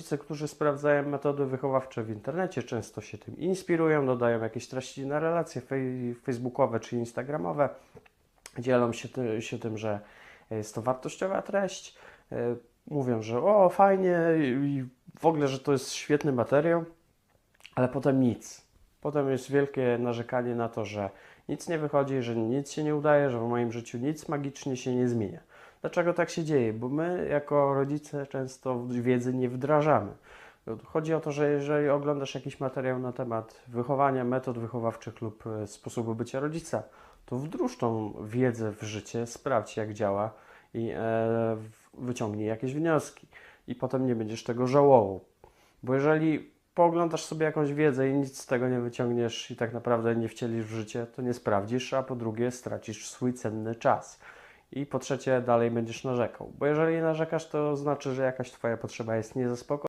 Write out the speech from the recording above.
Rodzice, którzy sprawdzają metody wychowawcze w internecie, często się tym inspirują, dodają jakieś treści na relacje fej- facebookowe czy instagramowe, dzielą się, ty, się tym, że jest to wartościowa treść, e, mówią, że o fajnie i w ogóle, że to jest świetny materiał, ale potem nic. Potem jest wielkie narzekanie na to, że nic nie wychodzi, że nic się nie udaje, że w moim życiu nic magicznie się nie zmienia. Dlaczego tak się dzieje? Bo my jako rodzice często wiedzy nie wdrażamy. Chodzi o to, że jeżeli oglądasz jakiś materiał na temat wychowania, metod wychowawczych lub e, sposobu bycia rodzica, to wdróż tą wiedzę w życie, sprawdź jak działa i e, wyciągnij jakieś wnioski. I potem nie będziesz tego żałował. Bo jeżeli pooglądasz sobie jakąś wiedzę i nic z tego nie wyciągniesz i tak naprawdę nie wcielisz w życie, to nie sprawdzisz, a po drugie stracisz swój cenny czas. I po trzecie dalej będziesz narzekał. Bo jeżeli narzekasz, to znaczy, że jakaś Twoja potrzeba jest niezaspokojona.